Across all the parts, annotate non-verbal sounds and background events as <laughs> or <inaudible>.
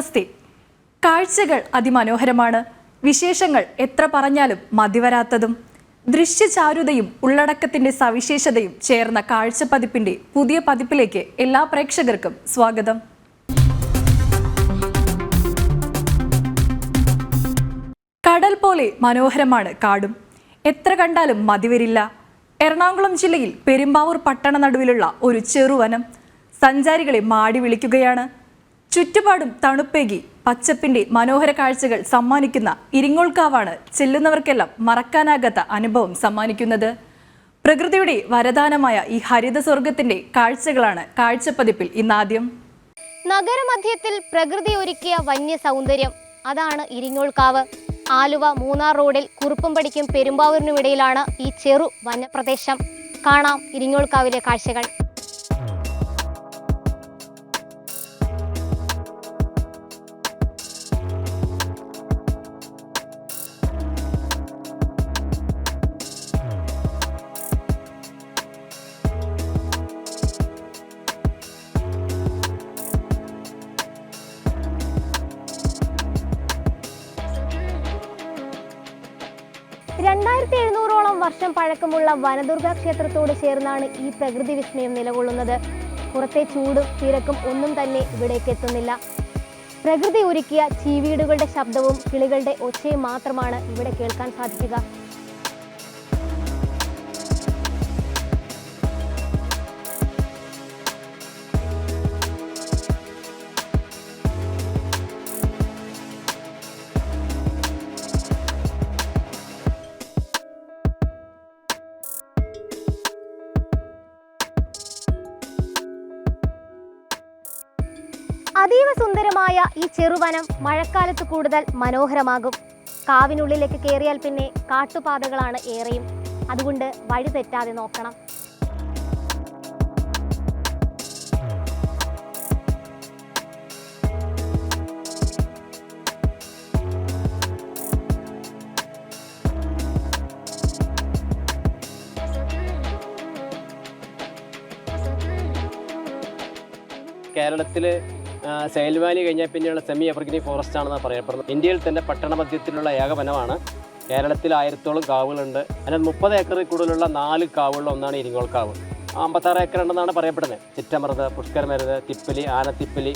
നമസ്തേ. കാഴ്ചകൾ അതിമനോഹരമാണ്. വിശേഷങ്ങൾ എത്ര പറഞ്ഞാലും മതിവരാത്തതും. ദൃശ്യചാരുതയും ഉള്ളടക്കത്തിന്റെ സവിശേഷതയും ചേർന്ന കാഴ്ച പതിപ്പിന്റെ പുതിയ പതിപ്പിലേക്ക് എല്ലാ പ്രേക്ഷകർക്കും സ്വാഗതം. കടൽ പോലെ മനോഹരമാണ് കാടും. എത്ര കണ്ടാലും മതിവരില്ല. എറണാകുളം ജില്ലയിൽ പെരുമ്പാവൂർ പട്ടണ നടുവിലുള്ള ഒരു ചെറുവനം. സഞ്ചാരികളെ മാടി വിളിക്കുകയാണ്. ചുറ്റുപാടും തണുപ്പേകി പച്ചപ്പിന്റെ മനോഹര കാഴ്ചകൾ സമ്മാനിക്കുന്ന ഇരിങ്ങോൾക്കാവാണ് ചെല്ലുന്നവർക്കെല്ലാം മറക്കാനാകാത്ത അനുഭവം സമ്മാനിക്കുന്നത്. പ്രകൃതിയുടെ വരദാനമായ ഈ ഹരിത സ്വർഗത്തിന്റെ കാഴ്ചകളാണ് കാഴ്ചപ്പതിപ്പിൽ ഇന്നാദ്യം. നഗരമധ്യത്തിൽ പ്രകൃതി ഒരുക്കിയ വന്യ സൗന്ദര്യം അതാണ് ഇരിങ്ങോൾക്കാവ്. ആലുവ മൂന്നാർ റോഡിൽ കുറുപ്പുംപടിക്കും പെരുമ്പാവൂരിനും ഇടയിലാണ് ഈ ചെറു വനപ്രദേശം കാണാം ഇരിങ്ങോൾക്കാവിലെ കാഴ്ചകൾ. വർഷം പഴക്കമുള്ള വനദുർഗ ക്ഷേത്രത്തോട് ചേർന്നാണ് ഈ പ്രകൃതി വിസ്മയം നിലകൊള്ളുന്നത്. പുറത്തെ ചൂടും തിരക്കും ഒന്നും തന്നെ ഇവിടേക്ക് എത്തുന്നില്ല. പ്രകൃതി ഒരുക്കിയ ചീവീടുകളുടെ ശബ്ദവും കിളികളുടെ ഒച്ചയും മാത്രമാണ് ഇവിടെ കേൾക്കാൻ സാധിക്കുക. അതീവ സുന്ദരമായ ഈ ചെറുവനം മഴക്കാലത്ത് കൂടുതൽ മനോഹരമാകും. കാവിനുള്ളിലേക്ക് കയറിയാൽ പിന്നെ കാട്ടുപാതകളാണ് ഏറെയും. അതുകൊണ്ട് വഴി തെറ്റാതെ നോക്കണം. കേരളത്തിൽ സൈൽ വാലി കഴിഞ്ഞാൽ പിന്നെയുള്ള സെമി എവർഗ്രീൻ ഫോറസ്റ്റ് ആണെന്നാണ് പറയപ്പെടുന്നത്. ഇന്ത്യയിൽ തന്നെ പട്ടണ മധ്യത്തിലുള്ള ഏക വനമാണ് കേരളത്തിൽ ആയിരത്തോളം കാവുകളുണ്ട്. അതിനകത്ത് മുപ്പത് ഏക്കറിൽ കൂടുതലുള്ള നാല് കാവുകളിൽ ഒന്നാണ് ഇരിങ്ങോൾക്കാവ് അമ്പത്താറ് ഏക്കർ ഉണ്ടെന്നാണ് പറയപ്പെടുന്നത്. ചിറ്റമൃത് പുഷ്കരമരുത് തിപ്പലി ആനത്തിപ്പലി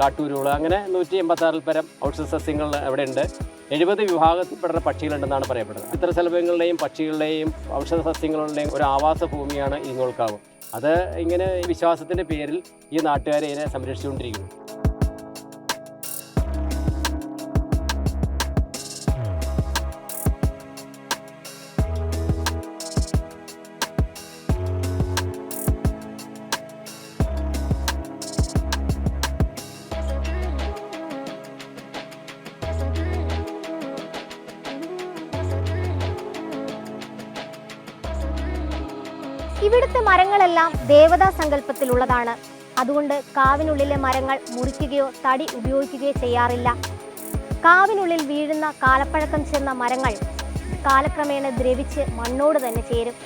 കാട്ടൂരുകൾ അങ്ങനെ നൂറ്റി എൺപത്താറിൽ പരം ഔഷധ സസ്യങ്ങൾ അവിടെ ഉണ്ട്. എഴുപത് വിഭാഗത്തിൽപ്പെടുന്ന പക്ഷികളുണ്ടെന്നാണ് പറയപ്പെടുന്നത്. ഇത്തരം സ്ഥലങ്ങളുടെയും പക്ഷികളുടെയും ഔഷധ സസ്യങ്ങളുടെയും ഒരു ആവാസ ഭൂമിയാണ് ഇരിങ്ങോൾക്കാവ് അത് ഇങ്ങനെ വിശ്വാസത്തിന്റെ പേരിൽ ഈ നാട്ടുകാരെ ഇതിനെ സംരക്ഷിച്ചുകൊണ്ടിരിക്കുന്നു. മരങ്ങളെല്ലാം ദേവതാ സങ്കല്പത്തിലുള്ളതാണ്. അതുകൊണ്ട് കാവിനുള്ളിലെ മരങ്ങൾ മുറിക്കുകയോ തടി ഉപയോഗിക്കുകയോ ചെയ്യാറില്ല. കാവിനുള്ളിൽ വീഴുന്ന കാലപ്പഴക്കം ചെന്ന മരങ്ങൾ കാലക്രമേണ ദ്രവിച്ച് മണ്ണോട് തന്നെ ചേരും.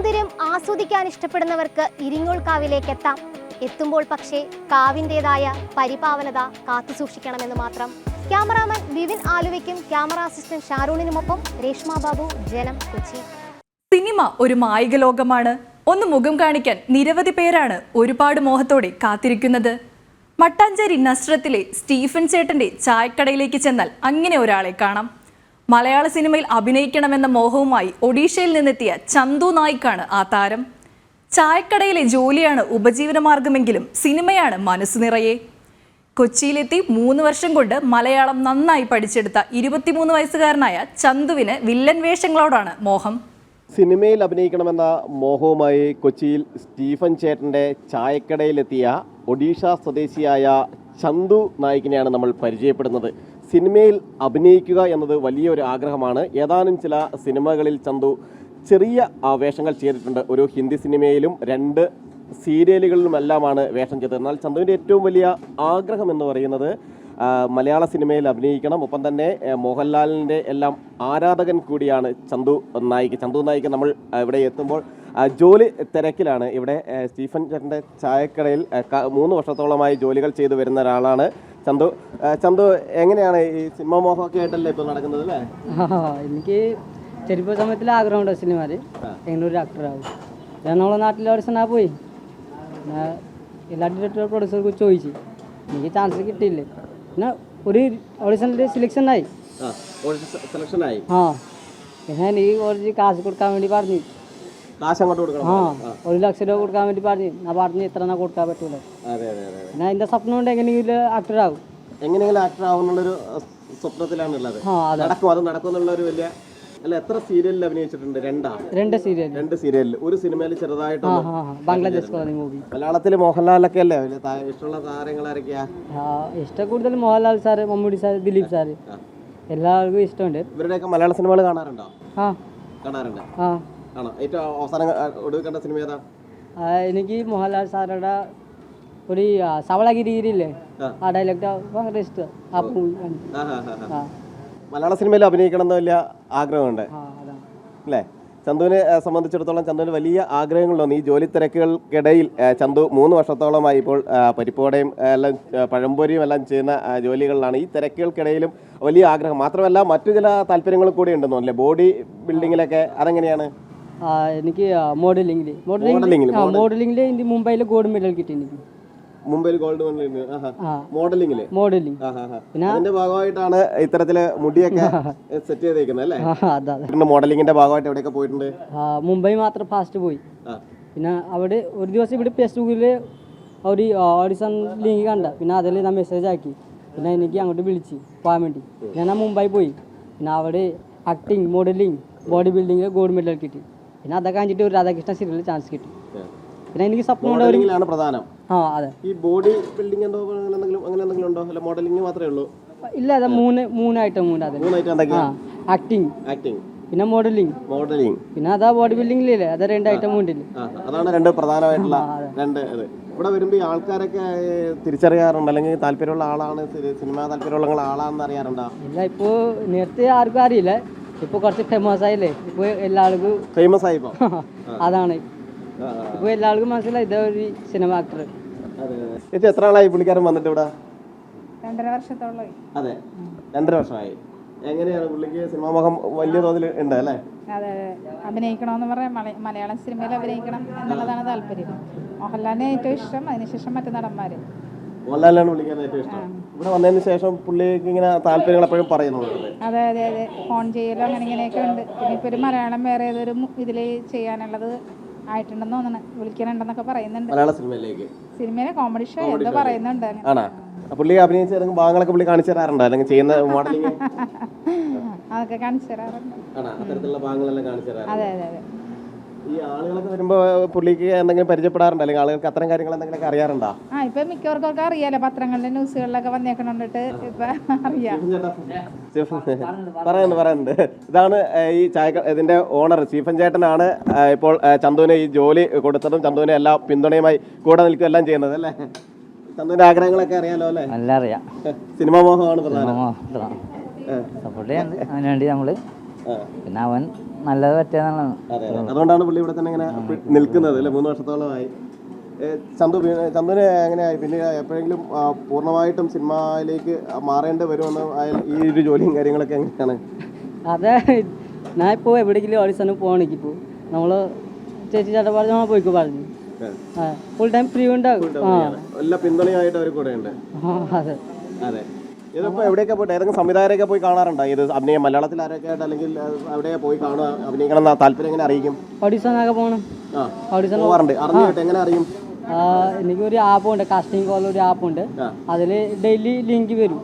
സൗന്ദര്യം ആസ്വദിക്കാൻ ഇഷ്ടപ്പെടുന്നവർക്ക് ഇരിങ്ങോൾ കാവിലേക്ക് എത്താം എത്തുമ്പോൾ പക്ഷേ കാവിന്റെതായ പരിപാവനത കാത്തു കാത്തുസൂക്ഷിക്കണമെന്ന് മാത്രം. ക്യാമറാമാൻ വിവിൻ ആലുവയ്ക്കും ക്യാമറ അസിസ്റ്റന്റ് ഷാരൂണിനുമൊപ്പം രേഷ്മ ബാബു ജനം കൊച്ചി. സിനിമ ഒരു മായിക ലോകമാണ് ഒന്ന് മുഖം കാണിക്കാൻ നിരവധി പേരാണ് ഒരുപാട് മോഹത്തോടെ കാത്തിരിക്കുന്നത്. മട്ടാഞ്ചേരി നസ്രത്തിലെ സ്റ്റീഫൻ ചേട്ടന്റെ ചായക്കടയിലേക്ക് ചെന്നാൽ അങ്ങനെ ഒരാളെ കാണാം. മലയാള സിനിമയിൽ അഭിനയിക്കണമെന്ന മോഹവുമായി ഒഡീഷയിൽ നിന്നെത്തിയ ചന്തു നായിക്കാണ് ആ താരം. ചായക്കടയിലെ ജോലിയാണ് ഉപജീവനമാർഗമെങ്കിലും സിനിമയാണ് മനസ്സ് നിറയെ. കൊച്ചിയിലെത്തി മൂന്ന് വർഷം കൊണ്ട് മലയാളം നന്നായി പഠിച്ചെടുത്ത ഇരുപത്തിമൂന്ന് വയസ്സുകാരനായ ചന്തുവിന് വില്ലൻ വേഷങ്ങളോടാണ് മോഹം. സിനിമയിൽ അഭിനയിക്കണമെന്ന മോഹവുമായി കൊച്ചിയിൽ സ്റ്റീഫൻ ചേട്ടന്റെ ചായക്കടയിലെത്തിയ ഒഡീഷ സ്വദേശിയായ ചന്തു നായിക്കിനെയാണ് നമ്മൾ പരിചയപ്പെടുന്നത്. സിനിമയിൽ അഭിനയിക്കുക എന്നത് വലിയൊരു ആഗ്രഹമാണ്. ഏതാനും ചില സിനിമകളിൽ ചന്തു ചെറിയ വേഷങ്ങൾ ചെയ്തിട്ടുണ്ട്. ഒരു ഹിന്ദി സിനിമയിലും രണ്ട് സീരിയലുകളിലുമെല്ലാമാണ് വേഷം ചെയ്തത്. എന്നാൽ ചന്തുവിന്റെ ഏറ്റവും വലിയ ആഗ്രഹം എന്ന് പറയുന്നത് മലയാള സിനിമയിൽ അഭിനയിക്കണം. ഒപ്പം തന്നെ മോഹൻലാലിന്റെ എല്ലാം ആരാധകൻ കൂടിയാണ് ചന്തു നായിക്ക് ചന്തു നായിക്ക് നമ്മൾ ഇവിടെ എത്തുമ്പോൾ ജോലി തിരക്കിലാണ്. ഇവിടെ സ്റ്റീഫൻ ചേട്ടന്റെ ചായക്കടയിൽ മൂന്ന് വർഷത്തോളമായി ജോലികൾ ചെയ്തു വരുന്ന ഒരാളാണ് ചന്തു. ചന്തു എങ്ങനെയാണ് ഈ സിനിമ മോഹമൊക്കെ ആയിട്ടല്ലേ ഇപ്പോൾ നടക്കുന്നത് അല്ലേ? എനിക്ക് ചെറുപ്പ സമയത്തിൽ ആഗ്രഹമുണ്ട് സിനിമയിൽ എങ്ങനെ ഒരു ആക്ടറാകും ഞാൻ നമ്മളെ നാട്ടിൽ സിനിമ പോയി. എല്ലാ ഡയറക്ടർ പ്രൊഡ്യൂസർക്ക് ചോദിച്ചു. എനിക്ക് ചാൻസ് കിട്ടിയില്ലേ. പിന്നെ ഒരു ഓഡിഷനിൽ സെലക്ഷൻ ആയി. സെലക്ഷൻ ആയി. ആ പിന്നെ എനിക്ക് കുറച്ച് കാശ് കൊടുക്കാൻ വേണ്ടി പറഞ്ഞു. കാശ് അങ്ങോട്ട് കൊടുക്കണം. ആ ഒരു ലക്ഷം രൂപ കൊടുക്കാൻ വേണ്ടി പറഞ്ഞു. ഞാൻ പറഞ്ഞു ഇത്ര എന്നാ കൊടുക്കാൻ പറ്റൂല? അതെ അതെ അതെ പിന്നെ എന്റെ സ്വപ്നം കൊണ്ട് എങ്ങനെയെങ്കിലും ആക്ടർ ആകും എങ്ങനെയെങ്കിലും ആക്ടർ ആവുന്നുള്ളൊരു സ്വപ്നത്തിലാണ് ഉള്ളത്. ആ അതെ. നടക്കും. അത് നടക്കും എന്നുള്ള ഒരു വലിയ അല്ല എത്ര സീരിയലിൽ അഭിനയിച്ചിട്ടുണ്ട്? രണ്ടാ? രണ്ട് സീരിയൽ രണ്ട് സീരിയലിൽ ഒരു സിനിമയിൽ ആ ചെറുതായിട്ടൊന്ന് ആ ആ. ബംഗ്ലാദേശ് കോളനി മൂവി മലയാളത്തിൽ മോഹൻലാലൊക്കെ അല്ലേ? വലിയ താ- ഇഷ്ടമുള്ള താരങ്ങൾ ആരൊക്കെയാ? ഇഷ്ടം കൂടുതൽ Mohanlal sir Mammootty sir Dileep sir എല്ലാവർക്കും ഇഷ്ടമുണ്ട്. ഇവരുടെയൊക്കെ മലയാള സിനിമകൾ കാണാറുണ്ടോ? ആ. കാണാറുണ്ട്. ആ. ആണോ? ഏറ്റവും അവസാനം ആ, ഒടുവിൽ കണ്ട സിനിമ ഏതാ? എനിക്ക് മോഹൻലാൽ സാറുടെ ഒരു സവളഗിരിയിലേ സവളഗിരിയില്ലേ ആ. ഡയലോഗ് ഭയങ്കര ഇഷ്ടം. ആ മൂവി ആ, ആ, ആ, ആ. ആ. മലയാള സിനിമയിൽ അഭിനയിക്കണം എന്ന് വലിയ ആഗ്രഹമുണ്ട്. അല്ലേ? ചന്തുവിനെ സംബന്ധിച്ചിടത്തോളം ചന്തുവിന് വലിയ ആഗ്രഹങ്ങളുണ്ട്. ഈ ജോലി തിരക്കുകൾക്കിടയിൽ ചന്തു മൂന്ന് വർഷത്തോളമായി ഇപ്പോൾ പരിപ്പുവടയും പരിപ്പോടയും എല്ലാം പഴംപൊരിയും എല്ലാം ചെയ്യുന്ന ജോലികളിലാണ്. ഈ തിരക്കുകൾക്കിടയിലും വലിയ ആഗ്രഹം. മാത്രമല്ല മറ്റു ചില താല്പര്യങ്ങളും കൂടി ഉണ്ടെന്നു അല്ലേ? ബോഡി ബിൽഡിങ്ങിലൊക്കെ അതെങ്ങനെയാണ്? എനിക്ക് മോഡലിംഗിൽ മോഡലിംഗിൽ മോഡലിംഗിൽ ഇന്ത്യ മുംബൈയിൽ ഗോൾഡ് മെഡൽ കിട്ടി എനിക്ക് മുംബൈയിൽ ഗോൾഡ് ആ. മോഡലിംഗിൽ മോഡലിംഗ് പിന്നെ അതിന്റെ ഭാഗമായിട്ടാണ് ഇത്തരത്തിൽ മുടിയൊക്കെ <laughs> സെറ്റ് ചെയ്തേക്കുന്നത് അല്ലേ? അതെ അതെ. പിന്നെ മോഡലിംഗിന്റെ ഭാഗമായിട്ട് എവിടെയൊക്കെ പോയിട്ടുണ്ട്? മുംബൈ മാത്രം ഫാസ്റ്റ് പോയി. പിന്നെ അവിടെ ഒരു ദിവസം ഇവിടെ ഫേസ്ബുക്കിൽ ഒരു ഓഡിഷൻ ലിങ്ക് കണ്ട. പിന്നെ അതിൽ ഞാൻ മെസ്സേജ് ആക്കി. പിന്നെ എനിക്ക് അങ്ങോട്ട് വിളിച്ച് പോകാൻ വേണ്ടി. ഞാൻ മുംബൈ പോയി. പിന്നെ അവിടെ ആക്ടിങ് മോഡലിംഗ് ബോഡി ബിൽഡിങ്ങിൽ ഗോൾഡ് മെഡൽ കിട്ടി. പിന്നെ അതൊക്കെ കഴിഞ്ഞിട്ട് ഒരു രാധാകൃഷ്ണ സീരിയലിൽ ചാൻസ് കിട്ടി. പിന്നെ എനിക്ക് സ്വപ്നം മോഡലിംഗിലാണ് പ്രധാനം. ആ അതെ. ഈ ബോഡി ബിൽഡിംഗ് എന്തോ അങ്ങനെ എന്തെങ്കിലും അങ്ങനെ എന്തെങ്കിലും ഉണ്ടോ? അല്ല മോഡലിംഗ് മാത്രമേ ഉള്ളൂ? ഇല്ല അതെ മൂന്ന് മൂന്നായിട്ട് മൂന്ന് അതെ മൂന്ന് ആ ആക്ടിങ് ആക്ടിങ് പിന്നെ മോഡലിംഗ് മോഡലിംഗ് പിന്നെ അതാ ബോഡി ബിൽഡിങ്ങിലില്ലേ അത് രണ്ട് ഐറ്റം ഉണ്ടില്ലേ? ആ അതാണ് രണ്ട് പ്രധാനമായിട്ടുള്ള രണ്ട് അതെ ഇവിടെ വരുമ്പോൾ ഈ ആൾക്കാരൊക്കെ തിരിച്ചറിയാറുണ്ട്. അല്ലെങ്കിൽ താല്പര്യമുള്ള ആളാണ് സിനിമാ താല്പര്യമുള്ള ആളാണെന്ന് അറിയാറുണ്ടോ? ഇല്ല ഇപ്പോൾ നേരത്തെ ആർക്കും അറിയില്ല. ഇപ്പോൾ കുറച്ച് ഫേമസ് ആയില്ലേ? ഇപ്പൊ എല്ലാവർക്കും ഫേമസ് ആയിപ്പോ. <laughs> അതാണ്. ഇപ്പൊ എല്ലാവർക്കും മനസ്സിലായി ഇതേ ഒരു സിനിമ ആക്ടർ. ചേച്ചി എത്ര ആളായി പുള്ളിക്കാരൻ വന്നിട്ട് ഇവിടെ? രണ്ടര വർഷത്തോളമായി. അതെ രണ്ടര വർഷമായി. എങ്ങനെയാണ് പുള്ളിക്ക് സിനിമാ മുഖം വലിയ തോതിൽ ഉണ്ട് അല്ലേ? അതെ അഭിനയിക്കണമെന്ന് പറഞ്ഞാൽ മല മലയാളം സിനിമയിൽ അഭിനയിക്കണം എന്നുള്ളതാണ് താല്പര്യം. മോഹൻലാലിനെ ഏറ്റവും ഇഷ്ടം അതിനുശേഷം മറ്റു നടന്മാർ മോഹൻലാലാണ് വിളിക്കാൻ ഏറ്റവും ഇഷ്ടം. ഇവിടെ വന്നതിന് ശേഷം പുള്ളിക്ക് ഇങ്ങനെ താല്പര്യങ്ങൾ എപ്പോഴും പറയുന്നുണ്ട്. അതെ അതെ അതെ. ഫോൺ ചെയ്യലും അങ്ങനെ ഇങ്ങനെയൊക്കെ ഉണ്ട്. പിന്നെ ഇപ്പോൾ ഒരു മലയാളം വേറെ ഏതൊരു ഇതിൽ ചെയ്യാനുള്ളത് ആയിട്ടുണ്ടെന്ന് തോന്നുന്നു വിളിക്കാനുണ്ടെന്നൊക്കെ പറയുന്നുണ്ട്. മലയാള സിനിമയിലേക്ക്. സിനിമയിലെ കോമഡി ഷോ എന്തോ പറയുന്നുണ്ട് അങ്ങനെ. പുള്ളി അഭിനയിച്ച ഏതെങ്കിലും ഭാഗങ്ങളൊക്കെ പുള്ളി കാണിച്ചു തരാറുണ്ടോ? അല്ലെങ്കിൽ ചെയ്യുന്ന മോഡലിംഗ് അതൊക്കെ ആണോ? കാണിച്ചു തരാറുണ്ട്. അതെ അതെ അതെ. ഈ ആളുകളൊക്കെ വരുമ്പോൾ പുള്ളിക്ക് എന്തെങ്കിലും പരിചയപ്പെടാറുണ്ടോ? അല്ലെങ്കിൽ ആളുകൾക്ക് അത്തരം കാര്യങ്ങൾ എന്തെങ്കിലുമൊക്കെ അറിയാറുണ്ടോ? ആ ഇപ്പം മിക്കവർക്കൊക്കെ അറിയാലോ പത്രങ്ങളിലെ ന്യൂസുകളിലൊക്കെ വന്നേക്കണോണ്ടിട്ട് ഇപ്പൊ അറിയാം. <laughs> പറയുന്നുണ്ട് പറയുന്നുണ്ട്. ഇതാണ് ഈ ചായ ഇതിന്റെ ഓണർ ചീഫൻ ചേട്ടനാണ് ഇപ്പോൾ ചന്തുവിനെ ഈ ജോലി കൊടുത്തതും ചന്തുവിനെ എല്ലാ പിന്തുണയുമായി കൂടെ നിൽക്കുക എല്ലാം ചെയ്യുന്നത് അല്ലേ? ചന്തുവിന്റെ ആഗ്രഹങ്ങളൊക്കെ അറിയാലോ അല്ലേ? നല്ല അറിയാം സിനിമാ മോഹമാണ് പ്രധാനം. സപ്പോർട്ട് ചെയ്യാൻ അവന് വേണ്ടി നമ്മൾ ഏഹ്, പിന്നെ അവൻ നല്ലത് പറ്റിയതാണ് അതെ അതെ. അതുകൊണ്ടാണ് പുള്ളി ഇവിടെ തന്നെ ഇങ്ങനെ നിൽക്കുന്നത് അല്ലേ? മൂന്ന് വർഷത്തോളമായി. ചന്തു ചന്തുവിന് എങ്ങനെയായി പിന്നെ എപ്പോഴെങ്കിലും പൂർണമായിട്ടും സിനിമയിലേക്ക് മാറേണ്ടി വരുമെന്ന് ഈ ഒരു ജോലിയും കാര്യങ്ങളൊക്കെ എങ്ങനെയാണ്? അതെ ഞാൻ ഇപ്പോൾ എവിടെയെങ്കിലും ഓഡിഷന് പോകണമെങ്കിൽ ഇപ്പോൾ നമ്മൾ ചേച്ചി ചേട്ടൻ പറഞ്ഞു ആ പോയിക്കോ പറഞ്ഞു. ഫുൾ ടൈം ഫ്രീ ഉണ്ടാകും. എല്ലാ പിന്തുണയായിട്ട് അവർ കൂടെ ഉണ്ട് അതെ. അതെ. ഇതിപ്പോ എവിടെയൊക്കെ പോയിട്ട് ഏതെങ്കിലും സംവിധായകരൊക്കെ പോയി കാണാറുണ്ടോ? ഇത് അഭിനയം മലയാളത്തിൽ ആരൊക്കെ ആയിട്ട് അല്ലെങ്കിൽ അവിടെ പോയി കാണുക അഭിനയിക്കണം എന്ന താല്പര്യം എങ്ങനെ അറിയിക്കും? ഓഡിഷനൊക്കെ പോകണം ഓഡിഷൻ പോവാറുണ്ട്. അറിഞ്ഞിട്ട് എങ്ങനെ അറിയും? ആ, ആപ്പ് ഉണ്ട് കാസ്റ്റിംഗ് കോൾ ഒരു ആപ്പ് ഉണ്ട്. അതിൽ ഡെയിലി ലിങ്ക് വരും.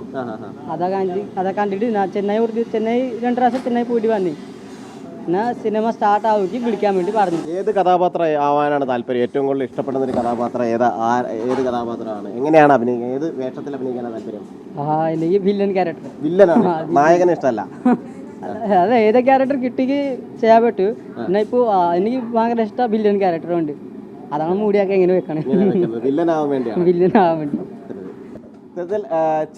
അതൊക്കെ ആ ആ. അതാ കണ്ടിട്ട് ഞാൻ ചെന്നൈ ഒരു ചെന്നൈ രണ്ട് പ്രാവശ്യം ചെന്നൈ പോയിട്ട് വന്നി. പിന്നെ സിനിമ സ്റ്റാർട്ട് ആവുകയും വിളിക്കാൻ വേണ്ടി പറഞ്ഞു. ഏത് കഥാപാത്രം ആവാനാണ് താല്പര്യം? ഏറ്റവും കൂടുതൽ ഇഷ്ടപ്പെടുന്ന ഒരു കഥാപാത്രം ഏതാ? ഏത് കഥാപാത്രമാണ്? എങ്ങനെയാണ് അഭിനയിക്കുക ഏത് വേഷത്തിൽ അഭിനയിക്കാനാണ് താല്പര്യം? ആ എനിക്ക് വില്ലൻ ക്യാരക്ടർ വില്ലനാണ് നായകനെ ഇഷ്ടമല്ല. <laughs> അതെ ഏത് ക്യാരക്ടർ കിട്ടിക്ക് ചെയ്യാൻ പറ്റൂ. പിന്നെ ഇപ്പോൾ എനിക്ക് ഭയങ്കര ഇഷ്ടം വില്ലൻ ക്യാരക്ടറുണ്ട് അതാണ് മൂടിയൊക്കെ എങ്ങനെ വെക്കണേ. വില്ലനാവാൻ വേണ്ടി വില്ലനാവാൻ വേണ്ടി. സത്യത്തിൽ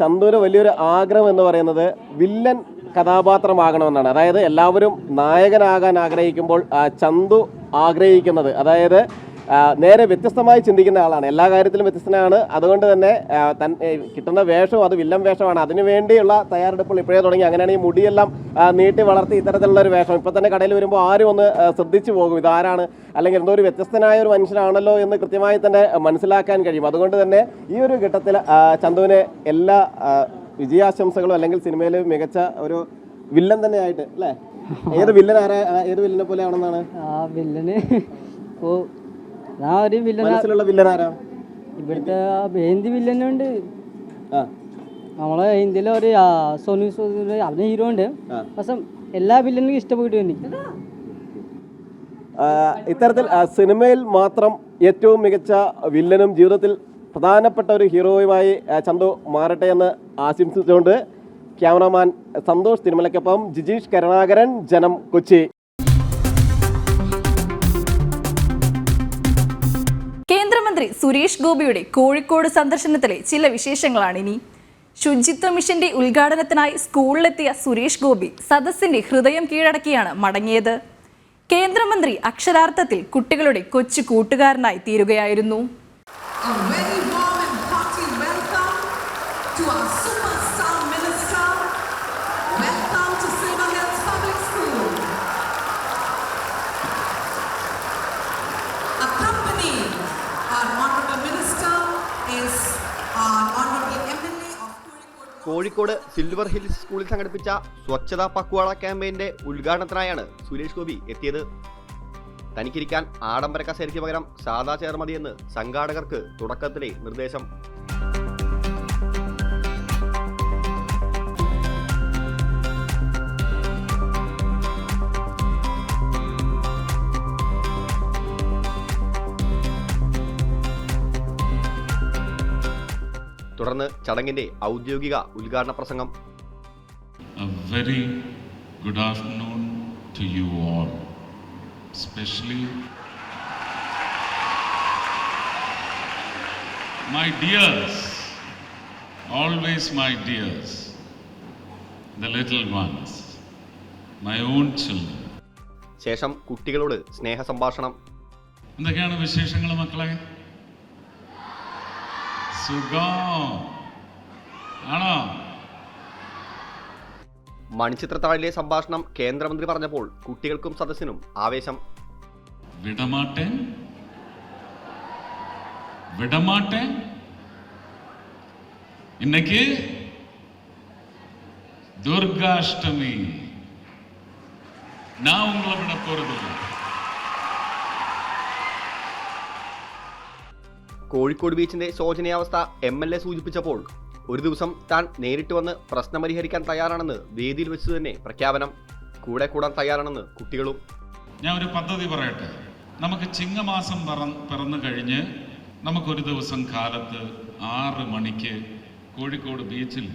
ചന്തുവിന് വലിയൊരു ആഗ്രഹം എന്ന് പറയുന്നത് വില്ലൻ കഥാപാത്രമാകണമെന്നാണ്. അതായത് എല്ലാവരും നായകനാകാൻ ആഗ്രഹിക്കുമ്പോൾ ചന്തു ആഗ്രഹിക്കുന്നത്. അതായത് നേരെ വ്യത്യസ്തമായി ചിന്തിക്കുന്ന ആളാണ്. എല്ലാ കാര്യത്തിലും വ്യത്യസ്തനാണ്. അതുകൊണ്ട് തന്നെ തൻ കിട്ടുന്ന വേഷവും അത് വില്ലം വേഷമാണ്. അതിനു വേണ്ടിയുള്ള തയ്യാറെടുപ്പുകൾ ഇപ്പോഴേ തുടങ്ങി. അങ്ങനെയാണ് ഈ മുടിയെല്ലാം നീട്ടി വളർത്തി ഇത്തരത്തിലുള്ള ഒരു വേഷം. ഇപ്പം തന്നെ കടയിൽ വരുമ്പോൾ ആരും ഒന്ന് ശ്രദ്ധിച്ചു പോകും ഇതാരാണ് അല്ലെങ്കിൽ എന്തോ ഒരു വ്യത്യസ്തനായ ഒരു മനുഷ്യനാണല്ലോ എന്ന് കൃത്യമായി തന്നെ മനസ്സിലാക്കാൻ കഴിയും. അതുകൊണ്ട് തന്നെ ഈ ഒരു ഘട്ടത്തിൽ ചന്തുവിനെ എല്ലാ വിജയാശംസകളും അല്ലെങ്കിൽ സിനിമയിൽ മികച്ച ഒരു വില്ലൻ തന്നെയായിട്ട് അല്ലേ? ഏത് വില്ലൻ ആരാ ഏത് വില്ലനെ പോലെ ആണെന്നാണ്? ആ വില്ലന് ഓ ഞാൻ ഒരു വില്ലൻ മനസ്സിലുള്ള വില്ലൻ ആരാ? ഇവിടുത്തെ ഹിന്ദി വില്ലനുണ്ട്. ആ. നമ്മളെ ഇന്ത്യയിലെ ഒരു സോനു സോനു അവന് ഹീറോ ഉണ്ട്. പക്ഷെ എല്ലാ വില്ലനും ഇഷ്ടപ്പെട്ടു എനിക്ക്. ആ, ഇത്തരത്തിൽ സിനിമയിൽ മാത്രം ഏറ്റവും മികച്ച വില്ലനും ജീവിതത്തിൽ പ്രധാനപ്പെട്ട ഒരു ഹീറോയുമായി ചന്തു മാറട്ടെ എന്ന് ആശംസിച്ചുകൊണ്ട് ക്യാമറാമാൻ സന്തോഷ് തിരുമലയ്ക്കൊപ്പം ജിജീഷ് കരുണാകരൻ ജനം കൊച്ചി. കേന്ദ്രമന്ത്രി സുരേഷ് ഗോപിയുടെ കോഴിക്കോട് സന്ദർശനത്തിലെ ചില വിശേഷങ്ങളാണ് ഇനി ശുചിത്വ മിഷന്റെ ഉദ്ഘാടനത്തിനായി സ്കൂളിലെത്തിയ സുരേഷ് ഗോപി സദസ്സിന്റെ ഹൃദയം കീഴടക്കിയാണ് മടങ്ങിയത്. കേന്ദ്രമന്ത്രി അക്ഷരാർത്ഥത്തിൽ കുട്ടികളുടെ കൊച്ചു കൂട്ടുകാരനായി തീരുകയായിരുന്നു. A very warm and hearty welcome to our superstar minister. Welcome to Silver Hills Public School. Accompanying our honorable minister is our honorable MLA of. Kozhikode silver hills സ്കൂളിൽ സംഘടിപ്പിച്ച സ്വച്ഛതാ പക്വാള ക്യാമ്പയിന്റെ ഉദ്ഘാടനത്തിനായാണ് സുരേഷ് ഗോപി എത്തിയത് തനിക്കിരിക്കാൻ ആഡംബര കസേരയ്ക്ക് പകരം സാദാ ചെയർ മതിയെന്ന് സംഘാടകർക്ക് തുടക്കത്തിലെ നിർദ്ദേശം. തുടർന്ന് ചടങ്ങിന്റെ ഔദ്യോഗിക ഉദ്ഘാടന പ്രസംഗം. A very good afternoon to you all, especially my dears, always my dears, the little ones, my own children. ശേഷം കുട്ടികളോട് സ്നേഹ സംഭാഷണം എന്തൊക്കെയാണ് വിശേഷങ്ങൾ മക്കളെ സുഖം ആണോ മണിച്ചിത്രത്താഴിലെ സംഭാഷണം കേന്ദ്രമന്ത്രി പറഞ്ഞപ്പോൾ കുട്ടികൾക്കും സദസ്സിനും ആവേശം. വിടമാട്ടേൻ വിടമാട്ടേൻ ഇന്നക്ക് ദുർഗാഷ്ടമി. കോഴിക്കോട് ബീച്ചിന്റെ ശോചനീയാവസ്ഥ എം എൽ എ സൂചിപ്പിച്ചപ്പോൾ ഒരു ദിവസം താൻ നേരിട്ട് വന്ന് പ്രശ്നം പരിഹരിക്കാൻ തയ്യാറാണെന്ന് വേദിയിൽ വെച്ച് തന്നെ പ്രഖ്യാപനം. കൂടെ കൂടാൻ തയ്യാറാണെന്ന് കുട്ടികളും. ഞാൻ ഒരു പദ്ധതി പറയട്ടെ. നമുക്ക് ചിങ്ങമാസം പറ- പിറന്നു കഴിഞ്ഞ് നമുക്കൊരു ദിവസം കാലത്ത് ആറ് മണിക്ക് കോഴിക്കോട് ബീച്ചിൽ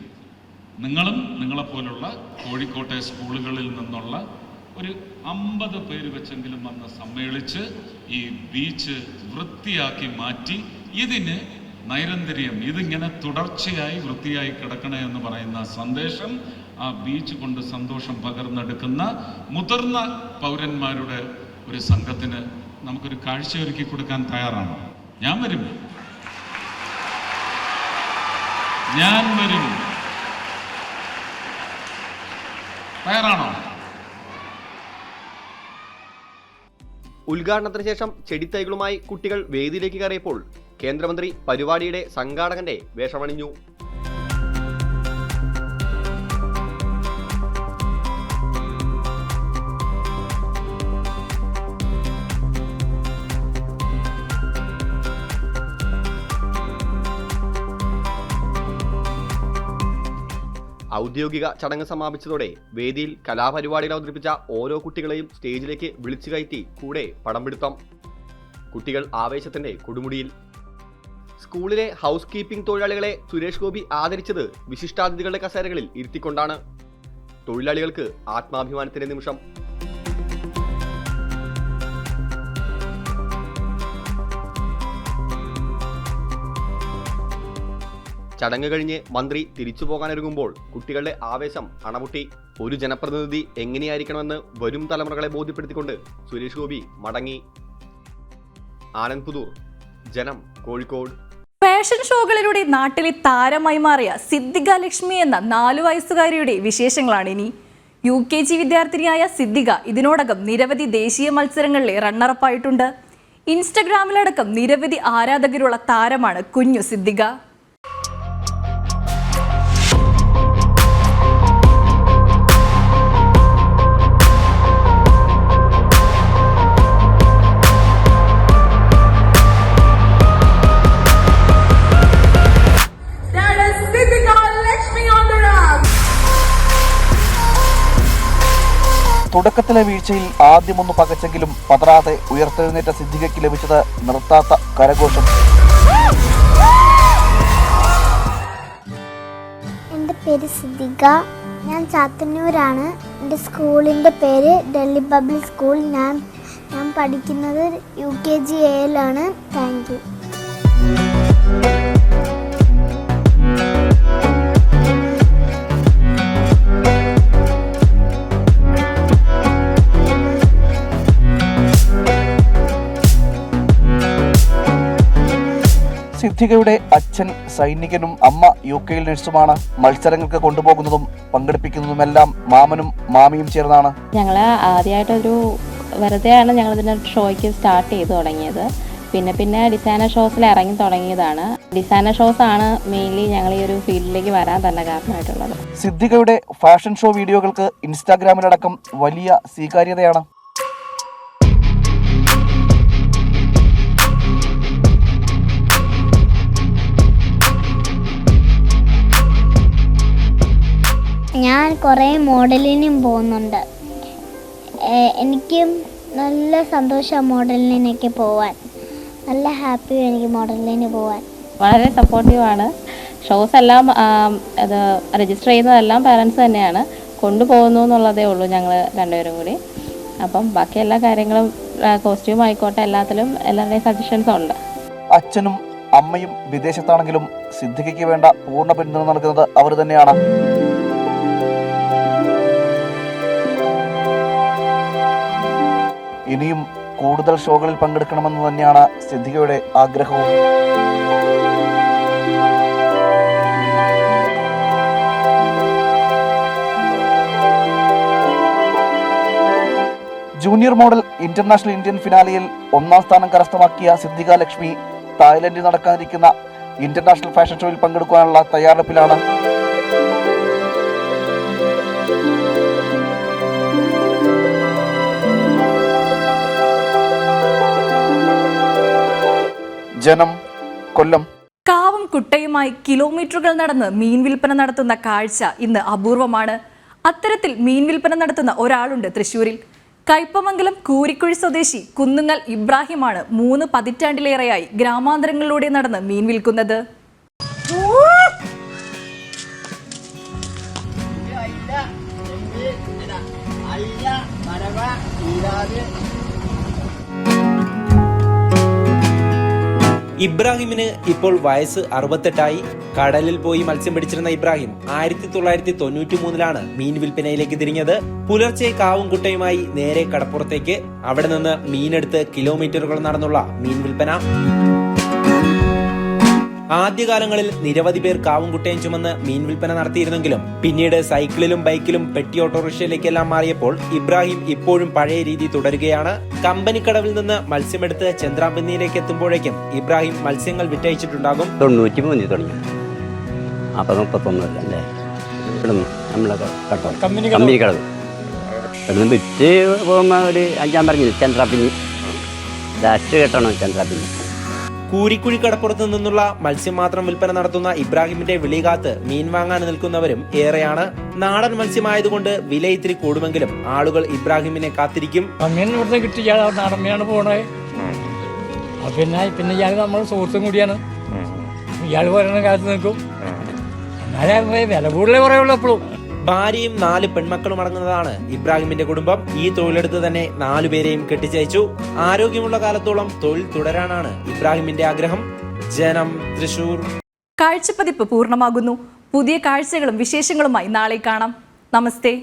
നിങ്ങളും നിങ്ങളെപ്പോലുള്ള കോഴിക്കോട്ടെ സ്കൂളുകളിൽ നിന്നുള്ള ഒരു അമ്പത് പേര് വെച്ചെങ്കിലും വന്ന് സമ്മേളിച്ച് ഈ ബീച്ച് വൃത്തിയാക്കി മാറ്റി ഇതിന് നൈരന്തര്യം ഇതിങ്ങനെ തുടർച്ചയായി വൃത്തിയായി കിടക്കണേ എന്ന് പറയുന്ന സന്ദേശം ആ ബീച്ച് കൊണ്ട് സന്തോഷം പകർന്നെടുക്കുന്ന മുതിർന്ന പൗരന്മാരുടെ ഒരു സംഘത്തിന് നമുക്കൊരു കാഴ്ചയൊരുക്കി കൊടുക്കാൻ തയ്യാറാണ്. ഞാൻ വരും. ഞാൻ വരും. തയ്യാറാണോ? ഉദ്ഘാടനത്തിന് ശേഷം ചെടിത്തൈകളുമായി കുട്ടികൾ വേദിയിലേക്ക് കയറിയപ്പോൾ കേന്ദ്രമന്ത്രി പരിപാടിയുടെ സംഘാടകന്റെ വേഷമണിഞ്ഞു. ഔദ്യോഗിക ചടങ്ങ് സമാപിച്ചതോടെ വേദിയിൽ കലാപരിപാടികൾ അവതരിപ്പിച്ച ഓരോ കുട്ടികളെയും സ്റ്റേജിലേക്ക് വിളിച്ചു കയറ്റി കൂടെ പടം പിടുത്തം കുട്ടികൾ ആവേശത്തിന്റെ കൊടുമുടിയിൽ. സ്കൂളിലെ ഹൗസ് കീപ്പിംഗ് തൊഴിലാളികളെ സുരേഷ് ഗോപി ആദരിച്ചത് വിശിഷ്ടാതിഥികളുടെ കസേരകളിൽ ഇരുത്തിക്കൊണ്ടാണ്. തൊഴിലാളികൾക്ക് ആത്മാഭിമാനത്തിന്റെ നിമിഷം. ചടങ്ങ് കഴിഞ്ഞ് മന്ത്രി തിരിച്ചു പോകാനൊരുങ്ങുമ്പോൾ കുട്ടികളുടെ ആവേശം അണമുട്ടി. ഒരു ജനപ്രതിനിധി എങ്ങനെയായിരിക്കണമെന്ന് വരും തലമുറകളെ ബോധ്യപ്പെടുത്തിക്കൊണ്ട് സുരേഷ് ഗോപി മടങ്ങി. ആനന്ദ് പുതൂർ ജനം കോഴിക്കോട്. ഫാഷൻ ഷോകളിലൂടെ നാട്ടിലെ താരമായി മാറിയ സിദ്ദിഖ ലക്ഷ്മി എന്ന നാലു വയസ്സുകാരിയുടെ വിശേഷങ്ങളാണ് ഇനി. യു കെ ജി വിദ്യാർത്ഥിനിയായ സിദ്ദിഖ ഇതിനോടകം നിരവധി ദേശീയ മത്സരങ്ങളിലെ റണ്ണറപ്പായിട്ടുണ്ട് ഇൻസ്റ്റഗ്രാമിലടക്കം നിരവധി ആരാധകരുള്ള താരമാണ് കുഞ്ഞു സിദ്ദിഖ. തുടക്കത്തിലെ വീഴ്ചയിൽ ആദ്യമൊന്ന് പകച്ചെങ്കിലും പതറാതെ ഉയർത്തെഴുന്നേറ്റ സിദ്ധികയ്ക്ക് ലഭിച്ചത് നിർത്താത്ത കരഘോഷം. എന്റെ പേര് സിദ്ദിഖ ഞാൻ ചാത്തന്നൂരാണ്. എന്റെ സ്കൂളിന്റെ പേര് ഡൽഹി പബ്ലിക് സ്കൂൾ. ഞാൻ ഞാൻ പഠിക്കുന്നത് യു കെ ജി എയിലാണ് താങ്ക് യു. സിദ്ധികയുടെ അച്ഛൻ സൈനികനും അമ്മ യു കെയിൽ നഴ്സുമാണ് മത്സരങ്ങൾക്ക് കൊണ്ടുപോകുന്നതും പങ്കെടുപ്പിക്കുന്നതുമെല്ലാം മാമനും മാമിയും ചേർന്നാണ്. ഞങ്ങൾ ആദ്യമായിട്ടൊരു വെറുതെയാണ് ഞങ്ങൾ ഇതിന്റെ ഷോയ്ക്ക് സ്റ്റാർട്ട് ചെയ്ത് തുടങ്ങിയത്. പിന്നെ പിന്നെ ഡിസൈനർ ഷോസിൽ ഇറങ്ങി തുടങ്ങിയതാണ്. ഡിസൈനർ ഷോസ് ആണ് മെയിൻലി ഞങ്ങൾ ഈ ഒരു ഫീൽഡിലേക്ക് വരാൻ തന്നെ കാരണമായിട്ടുള്ളത്. സിദ്ധികയുടെ ഫാഷൻ ഷോ വീഡിയോകൾക്ക് ഇൻസ്റ്റാഗ്രാമിലടക്കം വലിയ സ്വീകാര്യതയാണ്. ഞാൻ കുറേ മോഡലിനും പോകുന്നുണ്ട്. എനിക്കും നല്ല സന്തോഷമാണ് മോഡലിനൊക്കെ പോവാൻ. നല്ല ഹാപ്പി എനിക്ക് മോഡലിന് പോവാൻ. വളരെ സപ്പോർട്ടീവാണ്. ഷോസ് എല്ലാം അത് രജിസ്റ്റർ ചെയ്യുന്നതെല്ലാം പാരൻസ് തന്നെയാണ്. കൊണ്ടുപോകുന്നു എന്നുള്ളതേ ഉള്ളൂ ഞങ്ങൾ രണ്ടുപേരും കൂടി. അപ്പം ബാക്കി എല്ലാ കാര്യങ്ങളും കോസ്റ്റ്യൂം ആയിക്കോട്ടെ എല്ലാത്തിലും എല്ലാവരുടെയും സജഷൻസ് ഉണ്ട്. അച്ഛനും അമ്മയും വിദേശത്താണെങ്കിലും സിദ്ധികയ്ക്ക് വേണ്ട പൂർണ പിന്തുണ നൽകുന്നത് അവർ തന്നെയാണ്. ഇനിയും കൂടുതൽ ഷോകളിൽ പങ്കെടുക്കണമെന്ന് തന്നെയാണ് സിദ്ധികയുടെ ആഗ്രഹവും. ജൂനിയർ മോഡൽ ഇന്റർനാഷണൽ ഇന്ത്യൻ ഫിനാലിയിൽ ഒന്നാം സ്ഥാനം കരസ്ഥമാക്കിയ സിദ്ധിക ലക്ഷ്മി തായ്ലൻഡിൽ നടക്കാനിരിക്കുന്ന ഇന്റർനാഷണൽ ഫാഷൻ ഷോയിൽ പങ്കെടുക്കാനുള്ള തയ്യാറെടുപ്പിലാണ് ജനം കൊല്ലം. കാവും കുട്ടയുമായി കിലോമീറ്ററുകൾ നടന്ന് മീൻ വിൽപ്പന നടത്തുന്ന കാഴ്ച ഇന്ന് അപൂർവമാണ്. അത്തരത്തിൽ മീൻ വിൽപ്പന നടത്തുന്ന ഒരാളുണ്ട് തൃശൂരിൽ കയ്പമംഗലം കൂരിക്കുഴി സ്വദേശി കുന്നുങ്ങൽ ഇബ്രാഹിമാണ് മൂന്ന് പതിറ്റാണ്ടിലേറെയായി ഗ്രാമാന്തരങ്ങളിലൂടെ നടന്ന് മീൻ വിൽക്കുന്നത്. ഇബ്രാഹിമിന് ഇപ്പോൾ വയസ്സ് അറുപത്തെട്ടായി. കടലിൽ പോയി മത്സ്യം പിടിച്ചിരുന്ന ഇബ്രാഹിം ആയിരത്തി തൊള്ളായിരത്തി തൊണ്ണൂറ്റി മൂന്നിലാണ് മീൻ വിൽപ്പനയിലേക്ക് തിരിഞ്ഞത്. പുലർച്ചെ കാവും കുട്ടയുമായി നേരെ കടപ്പുറത്തേക്ക്. അവിടെ നിന്ന് മീനെടുത്ത് കിലോമീറ്ററുകൾ നടന്നുള്ള മീൻ വിൽപ്പന. ആദ്യകാലങ്ങളിൽ നിരവധി പേർ കാവും കുട്ടയും ചുമന്ന് മീൻ വിൽപ്പന നടത്തിയിരുന്നെങ്കിലും പിന്നീട് സൈക്കിളിലും ബൈക്കിലും പെട്ടി ഓട്ടോറിക്ഷയിലേക്കെല്ലാം മാറിയപ്പോൾ ഇബ്രാഹിം ഇപ്പോഴും പഴയ രീതി തുടരുകയാണ്. കമ്പനിക്കടവിൽ നിന്ന് മത്സ്യമെടുത്ത് ചന്ദ്രാപന്നിയിലേക്ക് എത്തുമ്പോഴേക്കും ഇബ്രാഹിം മത്സ്യങ്ങൾ വിറ്റയിച്ചിട്ടുണ്ടാകും തൊണ്ണൂറ്റി മൂന്നിൽ തുടങ്ങി. അപ്പം മുപ്പത്തൊന്നല്ല? അല്ലേ? ഇവിടുന്ന് നമ്മളെ കടവ്. ഇവിടുന്ന് വിറ്റ് പോകുമ്പോൾ ഒരു അഞ്ചാം പറഞ്ഞില്ല? ചന്ദ്രാപിന്നി ലാസ്റ്റ് കെട്ടണം ചന്ദ്രാപ്പിനി കൂരിക്കുഴി കടപ്പുറത്ത് നിന്നുള്ള മത്സ്യം മാത്രം വിൽപ്പന നടത്തുന്ന ഇബ്രാഹിമിന്റെ വിളികാത്ത് മീൻ വാങ്ങാൻ നിൽക്കുന്നവരും ഏറെയാണ്. നാടൻ മത്സ്യമായതുകൊണ്ട് വില ഇത്തിരി കൂടുമെങ്കിലും ആളുകൾ ഇബ്രാഹിമിനെ കാത്തിരിക്കും. പിന്നെ പിന്നെ ഇയാൾ സുഹൃത്തും കൂടിയാണ്. ഇയാൾ പറയുന്ന കാലത്ത് നിൽക്കും. വില കൂടുതലേ പറയുള്ളൂ എപ്പോഴും. ഭാര്യയും നാല് പെൺമക്കളും അടങ്ങുന്നതാണ് ഇബ്രാഹിമിന്റെ കുടുംബം. ഈ തൊഴിലെടുത്ത് തന്നെ നാലുപേരെയും കെട്ടിച്ചയച്ചു. ആരോഗ്യമുള്ള കാലത്തോളം തൊഴിൽ തുടരാനാണ് ഇബ്രാഹിമിന്റെ ആഗ്രഹം. ജനം തൃശൂർ. കാഴ്ചപ്പതിപ്പ് പൂർണമാകുന്നു. പുതിയ കാഴ്ചകളും വിശേഷങ്ങളുമായി നാളെ കാണാം. നമസ്തേ.